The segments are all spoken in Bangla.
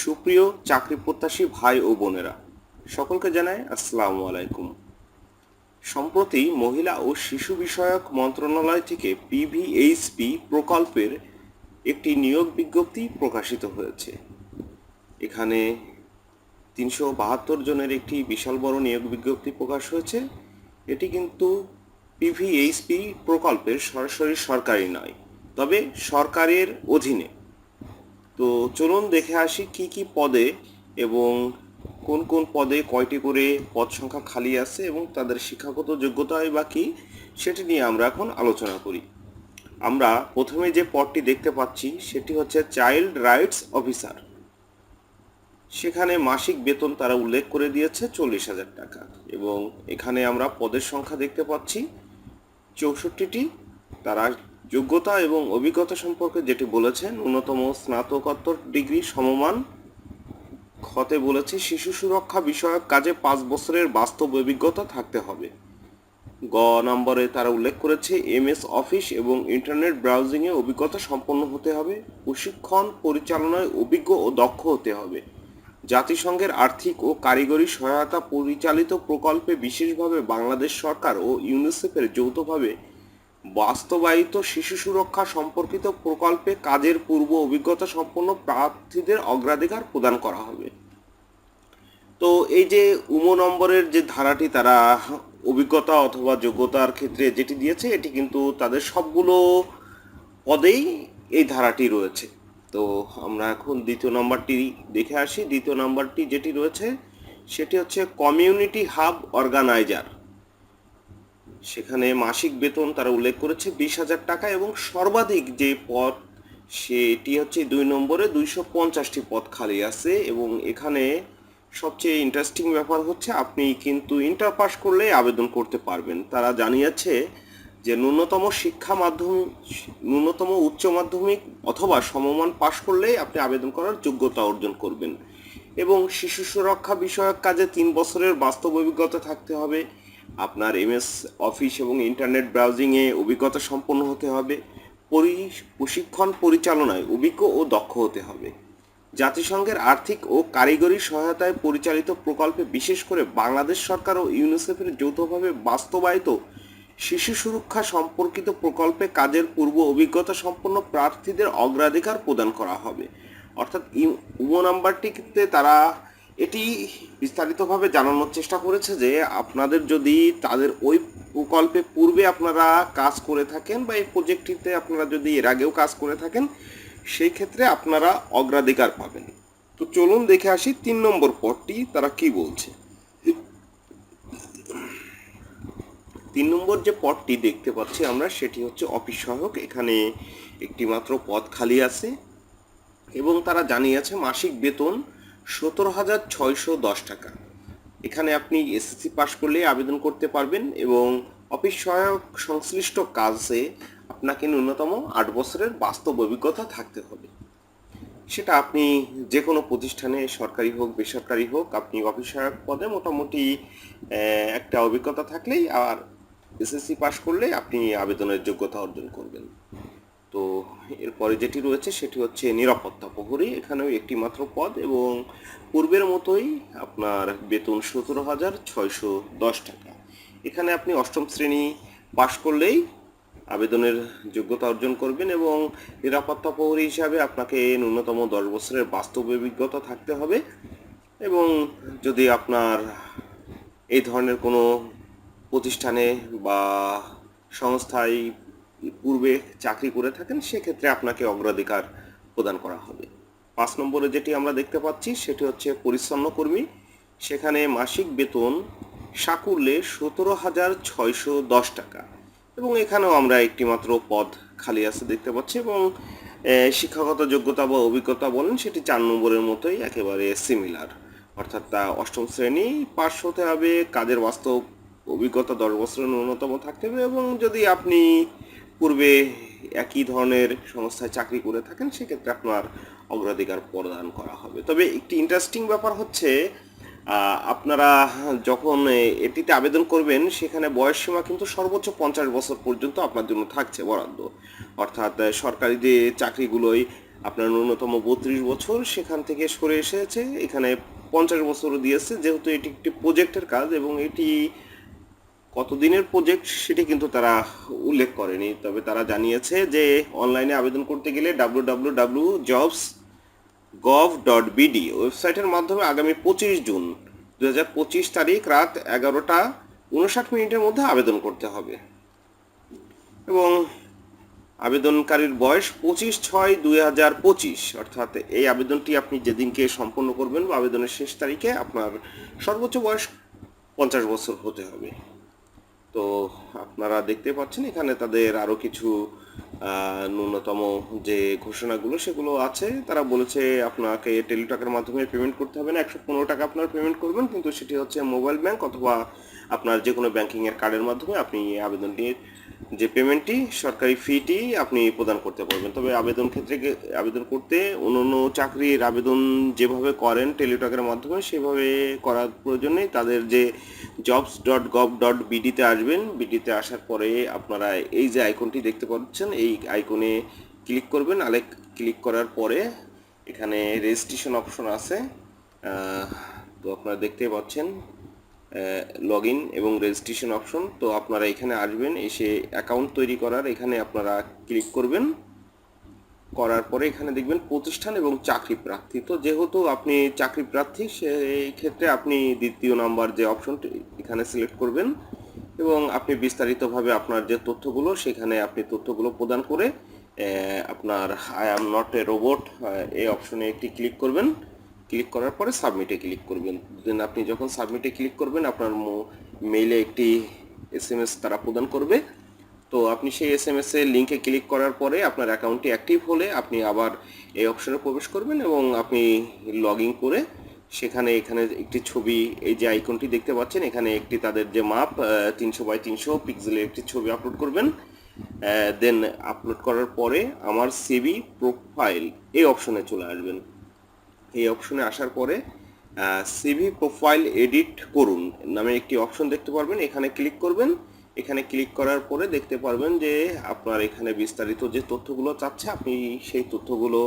সুপ্রিয় চাকরি প্রত্যাশী ভাই ও বোনেরা, সকলকে জানাই আসসালামু আলাইকুম। সম্প্রতি মহিলা ও শিশু বিষয়ক মন্ত্রণালয় থেকে পিভিএইচপি প্রকল্পের একটি নিয়োগ বিজ্ঞপ্তি প্রকাশিত হয়েছে। এখানে তিনশো বাহাত্তর জনের একটি বিশাল বড় নিয়োগ বিজ্ঞপ্তি প্রকাশ হয়েছে। এটি কিন্তু পিভিএইচপি প্রকল্পের সরাসরি সরকারি নয়, তবে সরকারের অধীনে। তো চলুন দেখে আসি কি কি পদে এবং কোন কোন পদে কয়টি করে পদ সংখ্যা খালি আছে এবং তাদের শিক্ষাগত যোগ্যতায় বা কি, সেটি নিয়ে আমরা এখন আলোচনা করি। আমরা প্রথমে যে পদটি দেখতে পাচ্ছি, সেটি হচ্ছে চাইল্ড রাইটস অফিসার সেখানে মাসিক বেতন তারা উল্লেখ করে দিয়েছে চল্লিশ হাজার টাকা এবং এখানে আমরা পদের সংখ্যা দেখতে পাচ্ছি, চৌষট্টিটি, তারা যোগ্যতা এবং অভিজ্ঞতা সম্পর্কে যেটি বলেছেন ন্যূনতম স্নাতকোত্তর ডিগ্রি সমমান খতে বলেছে, শিশু সুরক্ষা বিষয়ক কাজে পাঁচ বছরের বাস্তব অভিজ্ঞতা থাকতে হবে। গ নম্বরে তারা উল্লেখ করেছে, এমএস অফিস এবং ইন্টারনেট ব্রাউজিংয়ে অভিজ্ঞতা সম্পন্ন হতে হবে, প্রশিক্ষণ পরিচালনায় অভিজ্ঞ ও দক্ষ হতে হবে। জাতিসংঘের আর্থিক ও কারিগরি সহায়তা পরিচালিত প্রকল্পে বিশেষভাবে বাংলাদেশ সরকার ও ইউনিসেফের যৌথভাবে বাস্তবায়িত শিশু সুরক্ষা সম্পর্কিত প্রকল্পে কাজের পূর্ব অভিজ্ঞতা সম্পন্ন প্রার্থীদের অগ্রাধিকার প্রদান করা হবে। তো এই যে উম নম্বরের যে ধারাটি তারা অভিজ্ঞতা অথবা যোগ্যতার ক্ষেত্রে যেটি দিয়েছে, এটি কিন্তু তাদের সবগুলো পদেই এই ধারাটি রয়েছে। তো আমরা এখন দ্বিতীয় নম্বরটি দেখে আসি। দ্বিতীয় নম্বরটি যেটি রয়েছে, সেটি হচ্ছে কমিউনিটি হাব অর্গানাইজার। সেখানে মাসিক বেতন তারা উল্লেখ করেছে বিশ হাজার টাকা এবং সর্বাধিক যে পদ, সেটি হচ্ছে দুই নম্বরে দুইশো পঞ্চাশটি পদ খালি আছে এবং এখানে সবচেয়ে ইন্টারেস্টিং ব্যাপার হচ্ছে আপনি কিন্তু ইন্টার পাস করলেই আবেদন করতে পারবেন। তারা জানিয়েছে যে ন্যূনতম শিক্ষা মাধ্যমিক, ন্যূনতম উচ্চ মাধ্যমিক অথবা সমমান পাশ করলেই আপনি আবেদন করার যোগ্যতা অর্জন করবেন। এবং শিশু সুরক্ষা বিষয়ক কাজে তিন বছরের বাস্তব অভিজ্ঞতা থাকতে হবে। আপনার এমএস অফিস এবং ইন্টারনেট ব্রাউজিংয়ে অভিজ্ঞতা সম্পন্ন হতে হবে। পরি, প্রশিক্ষণ পরিচালনায় অভিজ্ঞ ও দক্ষ হতে হবে। জাতিসংঘের আর্থিক ও কারিগরি সহায়তায় পরিচালিত প্রকল্পে বিশেষ করে বাংলাদেশ সরকার ও ইউনিসেফের যৌথভাবে বাস্তবায়িত শিশু সুরক্ষা সম্পর্কিত প্রকল্পে কাজের পূর্ব অভিজ্ঞতা সম্পন্ন প্রার্থীদের অগ্রাধিকার প্রদান করা হবে। অর্থাৎ উম নাম্বারটিতে তারা এটি বিস্তারিতভাবে জানানোর চেষ্টা করেছে যে আপনাদের যদি তাদের ওই প্রকল্পে পূর্বে আপনারা কাজ করে থাকেন বা এই প্রজেক্টটিতে আপনারা যদি এর আগেও কাজ করে থাকেন, সেই ক্ষেত্রে আপনারা অগ্রাধিকার পাবেন। তো চলুন দেখে আসি তিন নম্বর পদটি তারা কি বলছে। তিন নম্বর যে পদটি দেখতে পাচ্ছি আমরা, সেটি হচ্ছে অফিস সহায়ক। এখানে একটি মাত্র পদ খালি আছে এবং তারা জানিয়েছে মাসিক বেতন সতেরো হাজার ছয়শো দশ টাকা। এখানে আপনি এসএসসি পাশ করলে আবেদন করতে পারবেন এবং অফিস সহায়ক সংশ্লিষ্ট কাজে আপনাকে ন্যূনতম আট বছরের বাস্তব অভিজ্ঞতা থাকতে হবে। সেটা আপনি যে কোনো প্রতিষ্ঠানে, সরকারি হোক, বেসরকারি হোক, আপনি অফিস সহায়ক পদে মোটামুটি একটা অভিজ্ঞতা থাকলেই আর এসএসসি পাশ করলে আপনি আবেদনের যোগ্যতা অর্জন করবেন। তো এরপরে যেটি রয়েছে সেটি হচ্ছে নিরাপত্তা প্রহরী। এখানেও একটি মাত্র পদ এবং পূর্বের মতোই আপনার বেতন সতেরো হাজার ছয়শো দশ টাকা। এখানে আপনি অষ্টম শ্রেণি পাশ করলেই আবেদনের যোগ্যতা অর্জন করবেন এবং নিরাপত্তা প্রহরী হিসাবে আপনাকে ন্যূনতম দশ বছরের বাস্তব অভিজ্ঞতা থাকতে হবে এবং যদি আপনার এই ধরনের কোনো প্রতিষ্ঠানে বা সংস্থায় পূর্বে চাকরি করে থাকেন, সেক্ষেত্রে আপনাকে অগ্রাধিকার প্রদান করা হবে। পাঁচ নম্বরে যেটি আমরা দেখতে পাচ্ছি, সেটি হচ্ছে পরিচ্ছন্ন কর্মী। সেখানে মাসিক বেতন সাকুল্যে সতেরো হাজার ছয়শো দশ টাকা। এবং এখানেও আমরা একটি মাত্র পদ খালি আছে দেখতে পাচ্ছি এবং শিক্ষাগত যোগ্যতা বা অভিজ্ঞতা বলেন, সেটি চার নম্বরের মতোই একেবারে সিমিলার অর্থাৎ তা অষ্টম শ্রেণি পাশ হতে হবে, কাজের বাস্তব অভিজ্ঞতা দশ বছরের ন্যূনতম থাকতে হবে এবং যদি আপনি পূর্বে একই ধরনের সংস্থায় চাকরি করে থাকেন, সেক্ষেত্রে আপনার অগ্রাধিকার প্রদান করা হবে। তবে একটি ইন্টারেস্টিং ব্যাপার হচ্ছে আপনারা যখন এটিতে আবেদন করবেন, সেখানে বয়স সীমা কিন্তু সর্বোচ্চ পঞ্চাশ বছর পর্যন্ত আপনার জন্য থাকছে বরাদ্দ। অর্থাৎ সরকারি যে চাকরিগুলোই আপনার ন্যূনতম বত্রিশ বছর, সেখান থেকে সরে এসেছে। এখানে পঞ্চাশ বছরও দিয়েছে, যেহেতু এটি একটি প্রজেক্টের কাজ এবং এটি কতদিনের প্রজেক্ট সেটি কিন্তু তারা উল্লেখ করেনি। তবে তারা জানিয়েছে যে অনলাইনে আবেদন করতে গেলে W jobs gov dot BD ওয়েবসাইটের মাধ্যমে আগামী পঁচিশ জুন দু হাজার পঁচিশ তারিখ রাত এগারোটা উনষাট মিনিটের মধ্যে আবেদন করতে হবে। এবং আবেদনকারীর বয়স পঁচিশ ছয় দুই হাজার পঁচিশ। অর্থাৎ এই আবেদনটি আপনি যেদিনকে সম্পন্ন করবেন বা আবেদনের শেষ তারিখে আপনার সর্বোচ্চ বয়স পঞ্চাশ বছর হতে হবে। তো আপনারা দেখতে পাচ্ছেন, এখানে তাদের আরও কিছু ন্যূনতম যে ঘোষণাগুলো সেগুলো আছে। তারা বলেছে আপনাকে টেলিটকের মাধ্যমে পেমেন্ট করতে হবে না, একশো পনেরো টাকা আপনার পেমেন্ট করবেন, কিন্তু সেটি হচ্ছে মোবাইল ব্যাংক অথবা আপনার যে কোনো ব্যাংকিংয়ের কার্ডের মাধ্যমে আপনি আবেদনটির যে পেমেন্টটি সরকারি ফিটি আপনি প্রদান করতে পারবেন। তবে আবেদন ক্ষেত্রে আবেদন করতে অন্য চাকরির আবেদন যেভাবে করেন টেলিটকের মাধ্যমে, সেভাবে করার প্রয়োজন নেই। তাদের যে জবস ডট গভ ডট বিডিতে আসবেন। বিডিতে আসার পরে আপনারা এই যে আইকনটি দেখতে পাচ্ছেন, এই আইকনে ক্লিক করবেন। আলে ক্লিক করার পরে এখানে রেজিস্ট্রেশন অপশন আছে। তো আপনারা দেখতে পাচ্ছেন লগ ইন এবং রেজিস্ট্রেশন অপশন তো আপনারা এখানে আসবেন, এসে অ্যাকাউন্ট তৈরি করার এখানে আপনারা ক্লিক করবেন। করার পরে এখানে দেখবেন প্রতিষ্ঠান এবং চাকরি প্রার্থী। তো যেহেতু আপনি চাকরি প্রার্থী সেই ক্ষেত্রে আপনি দ্বিতীয় নাম্বার যে অপশনটি, এখানে সিলেক্ট করবেন এবং আপনি বিস্তারিতভাবে আপনার যে তথ্যগুলো, সেখানে আপনি তথ্যগুলো প্রদান করে আপনার I am not a robot এই অপশনে একটি ক্লিক করবেন। ক্লিক করার পরে সাবমিটে ক্লিক করবেন। দেন আপনি যখন সাবমিটে ক্লিক করবেন, আপনার মেইলে একটি এস এম এস তারা প্রদান করবে। তো আপনি সেই এস এম এস এর লিঙ্কে ক্লিক করার পরে আপনার অ্যাকাউন্টটি অ্যাক্টিভ হলে আপনি আবার এই অপশনে প্রবেশ করবেন এবং আপনি লগ ইন করে সেখানে, এখানে একটি ছবি, এই যে আইকনটি দেখতে পাচ্ছেন, এখানে একটি তাদের যে মাপ তিনশো বাই তিনশো পিক্সেলের একটি ছবি আপলোড করবেন। দেন আপলোড করার পরে আমার সিবি প্রোফাইল এই অপশনে চলে আসবেন। এই অপশনে আসার পরে সিভি প্রোফাইল এডিট করুন। নামে একটি অপশন দেখতে পারবেন, এখানে ক্লিক করবেন। এখানে ক্লিক করার পরে দেখতে পারবেন যে আপনার এখানে বিস্তারিত যে তথ্যগুলো চাচ্ছে, আপনি সেই তথ্যগুলো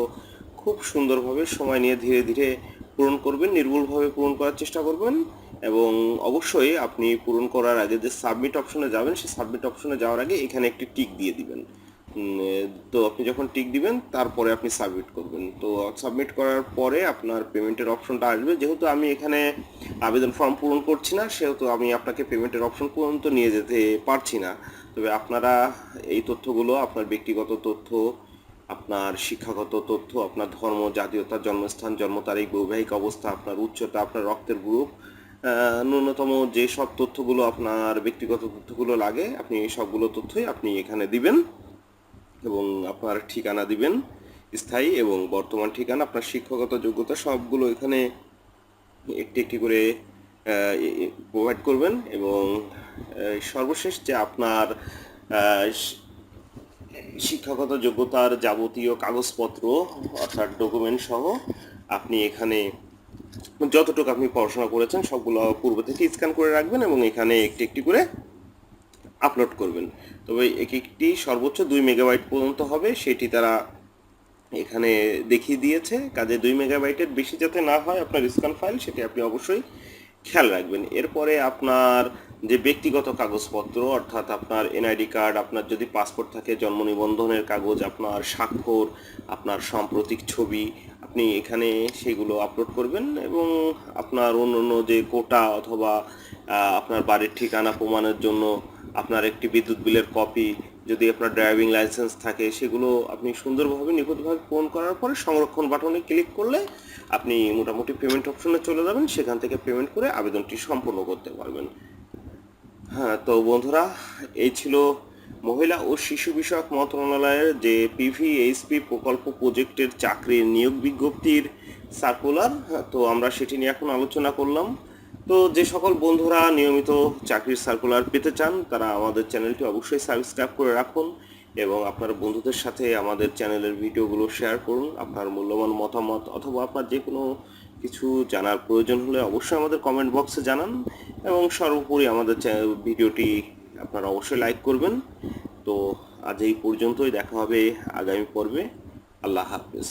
খুব সুন্দরভাবে সময় নিয়ে ধীরে ধীরে পূরণ করবেন, নির্ভুলভাবে পূরণ করার চেষ্টা করবেন এবং অবশ্যই আপনি পূরণ করার আগে যে সাবমিট অপশনে যাবেন, সেই সাবমিট অপশনে যাওয়ার আগে এখানে একটি টিক দিয়ে দিবেন। তো আপনি যখন টিক দিবেন, তারপরে আপনি সাবমিট করবেন। তো সাবমিট করার পরে আপনার পেমেন্টের অপশনটা আসবে। যেহেতু আমি এখানে আবেদন ফর্ম পূরণ করছি না, সেহেতু আমি আপনাকে পেমেন্টের অপশন পর্যন্ত নিয়ে যেতে পারছি না। তবে আপনারা এই তথ্যগুলো, আপনার ব্যক্তিগত তথ্য, আপনার শিক্ষাগত তথ্য, আপনার ধর্ম, জাতীয়তা, জন্মস্থান, জন্ম তারিখ, বৈবাহিক অবস্থা, আপনার উচ্চতা, আপনার রক্তের গ্রুপ ন্যূনতম যে সব তথ্যগুলো আপনার ব্যক্তিগত তথ্যগুলো লাগে, আপনি এই সবগুলো তথ্যই আপনি এখানে দিবেন। এবং আপনার ঠিকানা দিবেন, স্থায়ী এবং বর্তমান ঠিকানা, আপনার শিক্ষাগত যোগ্যতা সবগুলো এখানে একটি একটি করে প্রোভাইড করবেন এবং সর্বশেষ যে আপনার শিক্ষাগত যোগ্যতার যাবতীয় কাগজপত্র, অর্থাৎ ডকুমেন্ট সহ আপনি এখানে যতটুকু আপনি পড়াশোনা করেছেন সবগুলো পূর্ব থেকে স্ক্যান করে রাখবেন এবং এখানে একটি একটি করে আপলোড করবেন। তবে এক একটি সর্বোচ্চ দুই মেগাবাইট পর্যন্ত হবে, সেটি তারা এখানে দেখিয়ে দিয়েছে। কাজে দুই মেগাবাইটের বেশি যাতে না হয় আপনার স্ক্যান ফাইল সেটি আপনি অবশ্যই খেয়াল রাখবেন। এরপরে আপনার যে ব্যক্তিগত কাগজপত্র, অর্থাৎ আপনার এনআইডি কার্ড আপনার যদি পাসপোর্ট থাকে, জন্ম নিবন্ধনের কাগজ, আপনার স্বাক্ষর, আপনার সাম্প্রতিক ছবি, আপনি এখানে সেগুলো আপলোড করবেন এবং আপনার অন্য অন্য যে কোটা অথবা আপনার বাড়ির ঠিকানা প্রমাণের জন্য আপনার একটি বিদ্যুৎ বিলের কপি যদি আপনার ড্রাইভিং লাইসেন্স থাকে, সেগুলো আপনি সুন্দরভাবে, নিখুঁতভাবে পূরণ করার পরে সংরক্ষণ বাটনে ক্লিক করলে আপনি মোটামুটি পেমেন্ট অপশনে চলে যাবেন। সেখান থেকে পেমেন্ট করে আবেদনটি সম্পূর্ণ করতে পারবেন। হ্যাঁ তো বন্ধুরা, এই ছিল মহিলা ও শিশু বিষয়ক মন্ত্রণালয়ের যে পিভিএইচপি প্রকল্প প্রজেক্টের চাকরির নিয়োগ বিজ্ঞপ্তির সার্কুলার তো আমরা সেটি নিয়ে এখন আলোচনা করলাম। তো যে সকল বন্ধুরা নিয়মিত চাকরির সার্কুলার পেতে চান, তারা আমাদের চ্যানেলটি অবশ্যই সাবস্ক্রাইব করে রাখুন এবং আপনার বন্ধুদের সাথে আমাদের চ্যানেলের ভিডিওগুলো শেয়ার করুন। আপনার মূল্যবান মতামত অথবা আপনার যে কোনো কিছু জানার প্রয়োজন হলে অবশ্যই আমাদের কমেন্ট বক্সে জানান এবং সর্বোপরি আমাদের ভিডিওটি আপনারা অবশ্যই লাইক করবেন। তো আজ এই পর্যন্তই, দেখা হবে আগামী পর্বে। আল্লাহ হাফিজ।